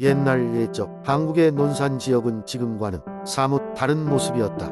옛날 옛적 한국의 논산 지역은 지금과는 사뭇 다른 모습이었다.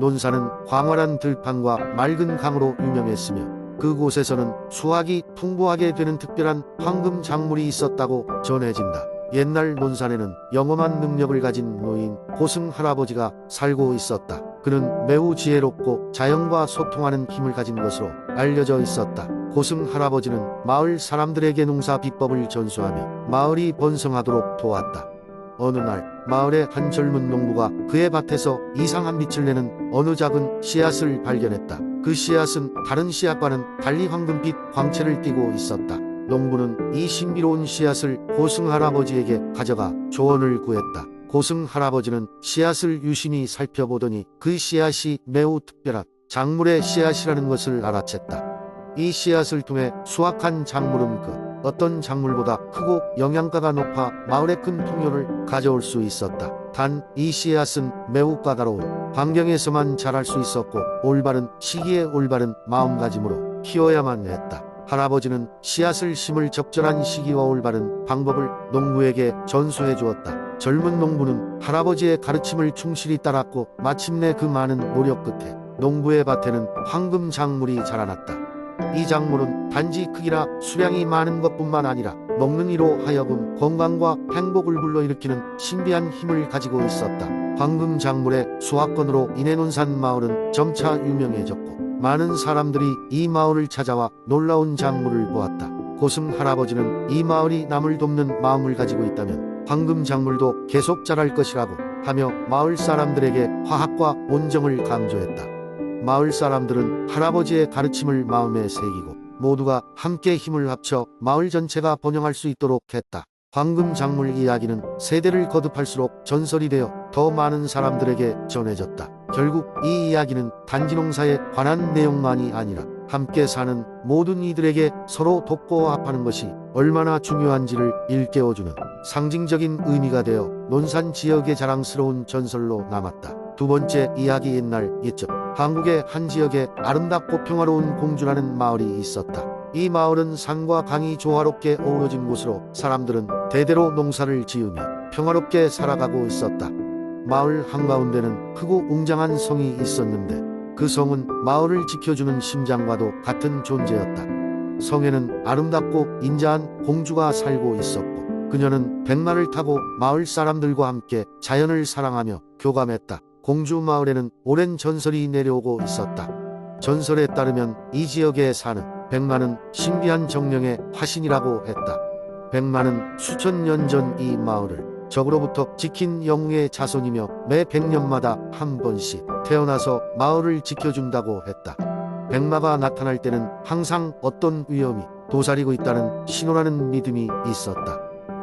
논산은 광활한 들판과 맑은 강으로 유명했으며 그곳에서는 수확이 풍부하게 되는 특별한 황금 작물이 있었다고 전해진다. 옛날 논산에는 영험한 능력을 가진 노인 고승 할아버지가 살고 있었다. 그는 매우 지혜롭고 자연과 소통하는 힘을 가진 것으로 알려져 있었다. 고승 할아버지는 마을 사람들에게 농사 비법을 전수하며 마을이 번성하도록 도왔다. 어느 날 마을의 한 젊은 농부가 그의 밭에서 이상한 빛을 내는 어느 작은 씨앗을 발견했다. 그 씨앗은 다른 씨앗과는 달리 황금빛 광채를 띠고 있었다. 농부는 이 신비로운 씨앗을 고승 할아버지에게 가져가 조언을 구했다. 고승 할아버지는 씨앗을 유심히 살펴보더니 그 씨앗이 매우 특별한 작물의 씨앗이라는 것을 알아챘다. 이 씨앗을 통해 수확한 작물은 그 어떤 작물보다 크고 영양가가 높아 마을의 큰 풍요를 가져올 수 있었다. 단 이 씨앗은 매우 까다로운 환경에서만 자랄 수 있었고 올바른 시기에 올바른 마음가짐으로 키워야만 했다. 할아버지는 씨앗을 심을 적절한 시기와 올바른 방법을 농부에게 전수해 주었다. 젊은 농부는 할아버지의 가르침을 충실히 따랐고 마침내 그 많은 노력 끝에 농부의 밭에는 황금 작물이 자라났다. 이 작물은 단지 크기나 수량이 많은 것뿐만 아니라 먹는 이로 하여금 건강과 행복을 불러일으키는 신비한 힘을 가지고 있었다. 황금 작물의 수확권으로 인해 논산 마을은 점차 유명해졌고 많은 사람들이 이 마을을 찾아와 놀라운 작물을 보았다. 고승 할아버지는 이 마을이 남을 돕는 마음을 가지고 있다면 황금 작물도 계속 자랄 것이라고 하며 마을 사람들에게 화합과 온정을 강조했다. 마을 사람들은 할아버지의 가르침을 마음에 새기고 모두가 함께 힘을 합쳐 마을 전체가 번영할 수 있도록 했다. 황금 작물 이야기는 세대를 거듭할수록 전설이 되어 더 많은 사람들에게 전해졌다. 결국 이 이야기는 단지 농사에 관한 내용만이 아니라 함께 사는 모든 이들에게 서로 돕고 합하는 것이 얼마나 중요한지를 일깨워주는 상징적인 의미가 되어 논산 지역의 자랑스러운 전설로 남았다. 두 번째 이야기 옛날 옛적 한국의 한 지역에 아름답고 평화로운 공주라는 마을이 있었다. 이 마을은 산과 강이 조화롭게 어우러진 곳으로 사람들은 대대로 농사를 지으며 평화롭게 살아가고 있었다. 마을 한가운데는 크고 웅장한 성이 있었는데 그 성은 마을을 지켜주는 심장과도 같은 존재였다. 성에는 아름답고 인자한 공주가 살고 있었고 그녀는 백마를 타고 마을 사람들과 함께 자연을 사랑하며 교감했다. 공주 마을에는 오랜 전설이 내려오고 있었다. 전설에 따르면 이 지역에 사는 백마는 신비한 정령의 화신이라고 했다. 백마는 수천 년 전 이 마을을 적으로부터 지킨 영웅의 자손이며 매 백년마다 한 번씩 태어나서 마을을 지켜준다고 했다. 백마가 나타날 때는 항상 어떤 위험이 도사리고 있다는 신호라는 믿음이 있었다.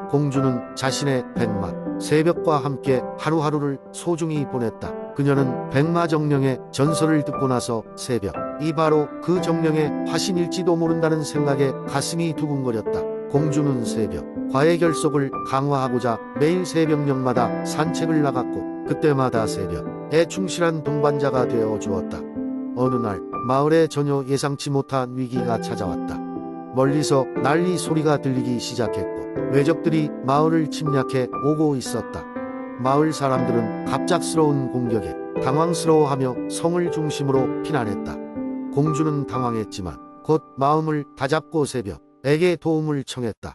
공주는 자신의 백마, 새벽과 함께 하루하루를 소중히 보냈다. 그녀는 백마 정령의 전설을 듣고 나서 새벽, 이 바로 그 정령의 화신일지도 모른다는 생각에 가슴이 두근거렸다. 공주는 새벽, 과의 결속을 강화하고자 매일 새벽녘마다 산책을 나갔고 그때마다 새벽에 충실한 동반자가 되어 주었다. 어느 날 마을에 전혀 예상치 못한 위기가 찾아왔다. 멀리서 난리 소리가 들리기 시작했고 외적들이 마을을 침략해 오고 있었다. 마을 사람들은 갑작스러운 공격에 당황스러워하며 성을 중심으로 피난했다. 공주는 당황했지만 곧 마음을 다잡고 새벽에게 도움을 청했다.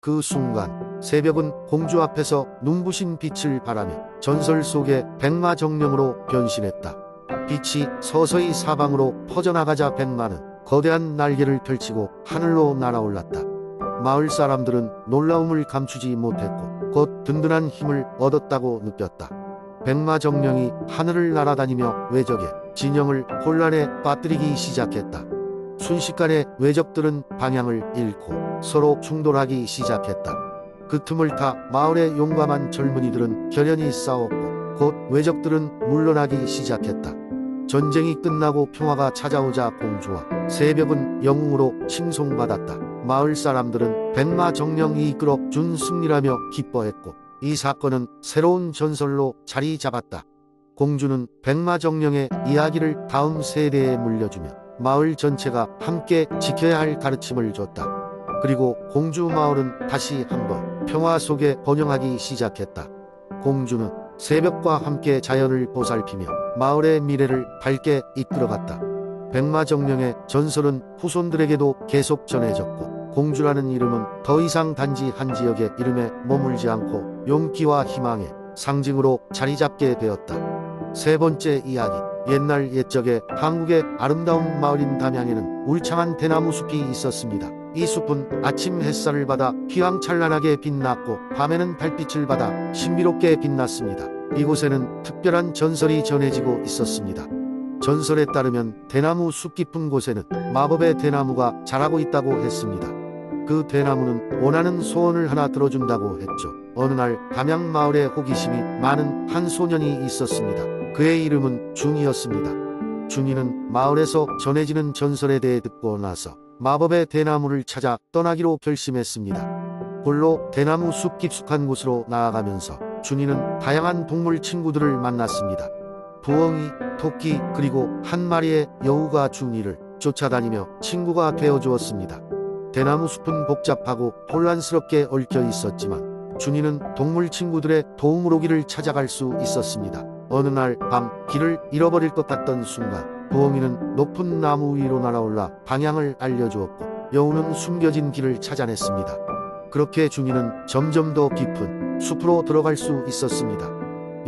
그 순간 새벽은 공주 앞에서 눈부신 빛을 발하며 전설 속의 백마 정령으로 변신했다. 빛이 서서히 사방으로 퍼져나가자 백마는 거대한 날개를 펼치고 하늘로 날아올랐다. 마을 사람들은 놀라움을 감추지 못했고 곧 든든한 힘을 얻었다고 느꼈다. 백마 정령이 하늘을 날아다니며 외적의 진영을 혼란에 빠뜨리기 시작했다. 순식간에 외적들은 방향을 잃고 서로 충돌하기 시작했다. 그 틈을 타 마을의 용감한 젊은이들은 결연히 싸웠고 곧 외적들은 물러나기 시작했다. 전쟁이 끝나고 평화가 찾아오자 공주와 새벽은 영웅으로 칭송받았다. 마을 사람들은 백마 정령이 이끌어 준 승리라며 기뻐했고 이 사건은 새로운 전설로 자리 잡았다. 공주는 백마 정령의 이야기를 다음 세대에 물려주며 마을 전체가 함께 지켜야 할 가르침을 줬다. 그리고 공주 마을은 다시 한번 평화 속에 번영하기 시작했다. 공주는 새벽과 함께 자연을 보살피며 마을의 미래를 밝게 이끌어갔다. 백마 정령의 전설은 후손들에게도 계속 전해졌고 공주라는 이름은 더 이상 단지 한 지역의 이름에 머물지 않고 용기와 희망의 상징으로 자리 잡게 되었다. 세 번째 이야기. 옛날 옛적에 한국의 아름다운 마을인 담양에는 울창한 대나무 숲이 있었습니다. 이 숲은 아침 햇살을 받아 휘황찬란하게 빛났고 밤에는 달빛을 받아 신비롭게 빛났습니다. 이곳에는 특별한 전설이 전해지고 있었습니다. 전설에 따르면 대나무 숲 깊은 곳에는 마법의 대나무가 자라고 있다고 했습니다. 그 대나무는 원하는 소원을 하나 들어준다고 했죠. 어느 날 담양 마을에 호기심이 많은 한 소년이 있었습니다. 그의 이름은 중이었습니다. 중이는 마을에서 전해지는 전설에 대해 듣고 나서 마법의 대나무를 찾아 떠나기로 결심했습니다. 홀로 대나무 숲 깊숙한 곳으로 나아가면서 준이는 다양한 동물 친구들을 만났습니다. 부엉이, 토끼, 그리고 한 마리의 여우가 준이를 쫓아다니며 친구가 되어 주었습니다. 대나무 숲은 복잡하고 혼란스럽게 얽혀 있었지만 준이는 동물 친구들의 도움으로 길을 찾아갈 수 있었습니다. 어느 날 밤 길을 잃어버릴 것 같던 순간 부엉이는 높은 나무 위로 날아올라 방향을 알려주었고 여우는 숨겨진 길을 찾아냈습니다. 그렇게 준이는 점점 더 깊은 숲으로 들어갈 수 있었습니다.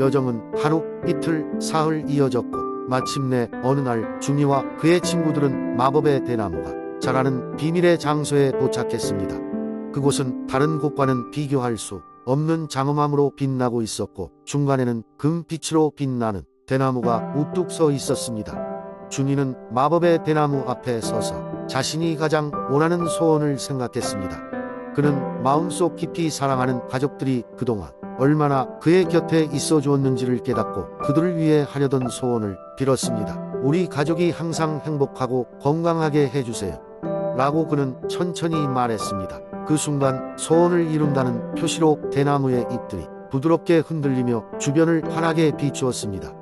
여정은 하루, 이틀, 사흘 이어졌고 마침내 어느 날 준이와 그의 친구들은 마법의 대나무가 자라는 비밀의 장소에 도착했습니다. 그곳은 다른 곳과는 비교할 수 없는 장엄함으로 빛나고 있었고 중간에는 금빛으로 빛나는 대나무가 우뚝 서 있었습니다. 준이는 마법의 대나무 앞에 서서 자신이 가장 원하는 소원을 생각했습니다. 그는 마음속 깊이 사랑하는 가족들이 그동안 얼마나 그의 곁에 있어 주었는지를 깨닫고 그들을 위해 하려던 소원을 빌었습니다. 우리 가족이 항상 행복하고 건강하게 해주세요. 라고 그는 천천히 말했습니다. 그 순간 소원을 이룬다는 표시로 대나무의 잎들이 부드럽게 흔들리며 주변을 환하게 비추었습니다.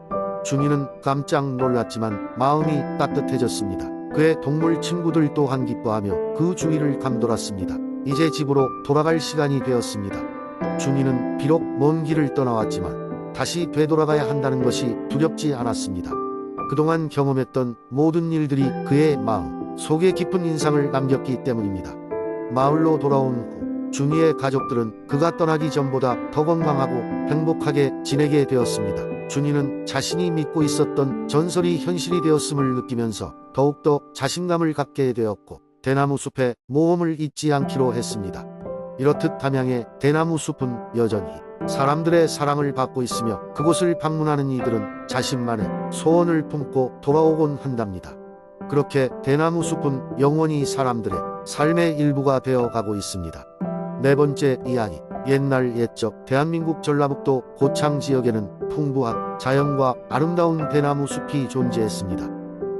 준이는 깜짝 놀랐지만 마음이 따뜻해졌습니다. 그의 동물 친구들 또한 기뻐하며 그 주위를 감돌았습니다. 이제 집으로 돌아갈 시간이 되었습니다. 준이는 비록 먼 길을 떠나왔지만 다시 되돌아가야 한다는 것이 두렵지 않았습니다. 그동안 경험했던 모든 일들이 그의 마음 속에 깊은 인상을 남겼기 때문입니다. 마을로 돌아온 후 준이의 가족들은 그가 떠나기 전보다 더 건강하고 행복하게 지내게 되었습니다. 준이는 자신이 믿고 있었던 전설이 현실이 되었음을 느끼면서 더욱더 자신감을 갖게 되었고 대나무 숲의 모험을 잊지 않기로 했습니다. 이렇듯 담양의 대나무 숲은 여전히 사람들의 사랑을 받고 있으며 그곳을 방문하는 이들은 자신만의 소원을 품고 돌아오곤 한답니다. 그렇게 대나무 숲은 영원히 사람들의 삶의 일부가 되어 가고 있습니다. 네 번째 이야기. 옛날 옛적 대한민국 전라북도 고창 지역에는 풍부한 자연과 아름다운 대나무 숲이 존재했습니다.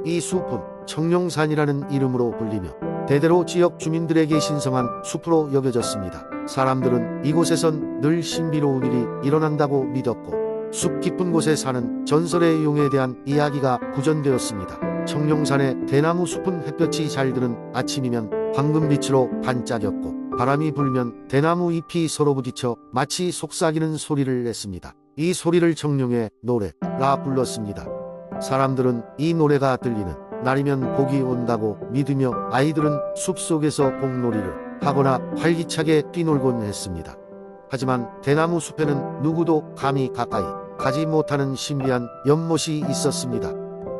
이 숲은 청룡산이라는 이름으로 불리며 대대로 지역 주민들에게 신성한 숲으로 여겨졌습니다. 사람들은 이곳에선 늘 신비로운 일이 일어난다고 믿었고 숲 깊은 곳에 사는 전설의 용에 대한 이야기가 구전되었습니다. 청룡산의 대나무 숲은 햇볕이 잘 드는 아침이면 황금빛으로 반짝였고 바람이 불면 대나무 잎이 서로 부딪혀 마치 속삭이는 소리를 냈습니다. 이 소리를 청룡의 노래라 불렀습니다. 사람들은 이 노래가 들리는 날이면 복이 온다고 믿으며 아이들은 숲속에서 공놀이를 하거나 활기차게 뛰놀곤 했습니다. 하지만 대나무 숲에는 누구도 감히 가까이 가지 못하는 신비한 연못이 있었습니다.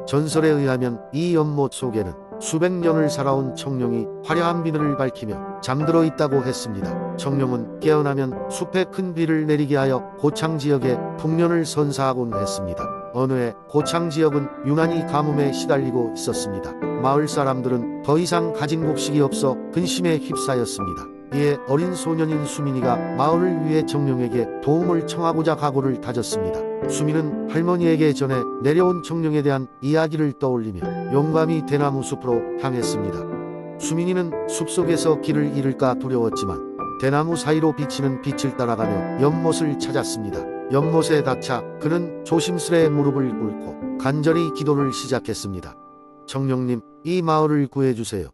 전설에 의하면 이 연못 속에는 수백 년을 살아온 청룡이 화려한 비늘을 밝히며 잠들어 있다고 했습니다. 청룡은 깨어나면 숲에 큰 비를 내리게 하여 고창 지역에 풍년을 선사하곤 했습니다. 어느 해 고창 지역은 유난히 가뭄에 시달리고 있었습니다. 마을 사람들은 더 이상 가진 곡식이 없어 근심에 휩싸였습니다. 이에 어린 소년인 수민이가 마을을 위해 청룡에게 도움을 청하고자 각오를 다졌습니다. 수민은 할머니에게 전해 내려온 청룡에 대한 이야기를 떠올리며 용감히 대나무 숲으로 향했습니다. 수민이는 숲속에서 길을 잃을까 두려웠지만 대나무 사이로 비치는 빛을 따라가며 연못을 찾았습니다. 연못에 닿자 그는 조심스레 무릎을 꿇고 간절히 기도를 시작했습니다. 청룡님, 이 마을을 구해주세요.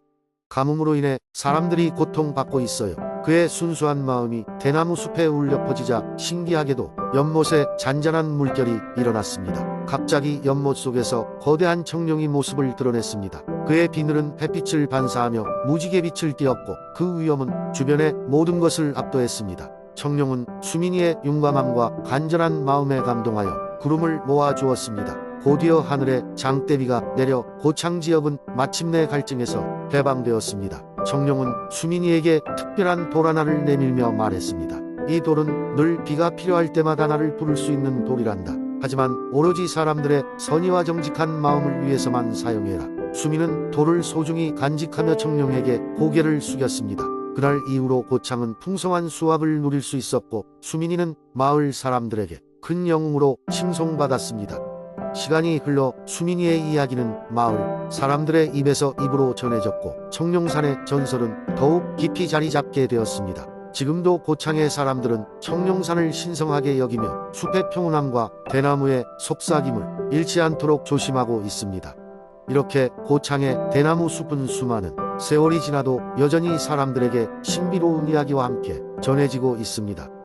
가뭄으로 인해 사람들이 고통받고 있어요. 그의 순수한 마음이 대나무 숲에 울려 퍼지자 신기하게도 연못에 잔잔한 물결이 일어났습니다. 갑자기 연못 속에서 거대한 청룡이 모습을 드러냈습니다. 그의 비늘은 햇빛을 반사하며 무지개 빛을 띄었고 그 위험은 주변의 모든 것을 압도했습니다. 청룡은 수민이의 용감함과 간절한 마음에 감동하여 구름을 모아 주었습니다. 곧이어 하늘에 장대비가 내려 고창 지역은 마침내 갈증에서 해방되었습니다. 청룡은 수민이에게 특별한 돌 하나를 내밀며 말했습니다. 이 돌은 늘 비가 필요할 때마다 나를 부를 수 있는 돌이란다. 하지만 오로지 사람들의 선의와 정직한 마음을 위해서만 사용해라. 수민은 돌을 소중히 간직하며 청룡에게 고개를 숙였습니다. 그날 이후로 고창은 풍성한 수확을 누릴 수 있었고 수민이는 마을 사람들에게 큰 영웅으로 칭송받았습니다. 시간이 흘러 수민이의 이야기는 마을 사람들의 입에서 입으로 전해졌고 청룡산의 전설은 더욱 깊이 자리 잡게 되었습니다. 지금도 고창의 사람들은 청룡산을 신성하게 여기며 숲의 평온함과 대나무의 속삭임을 잃지 않도록 조심하고 있습니다. 이렇게 고창의 대나무 숲은 수많은 세월이 지나도 여전히 사람들에게 신비로운 이야기와 함께 전해지고 있습니다.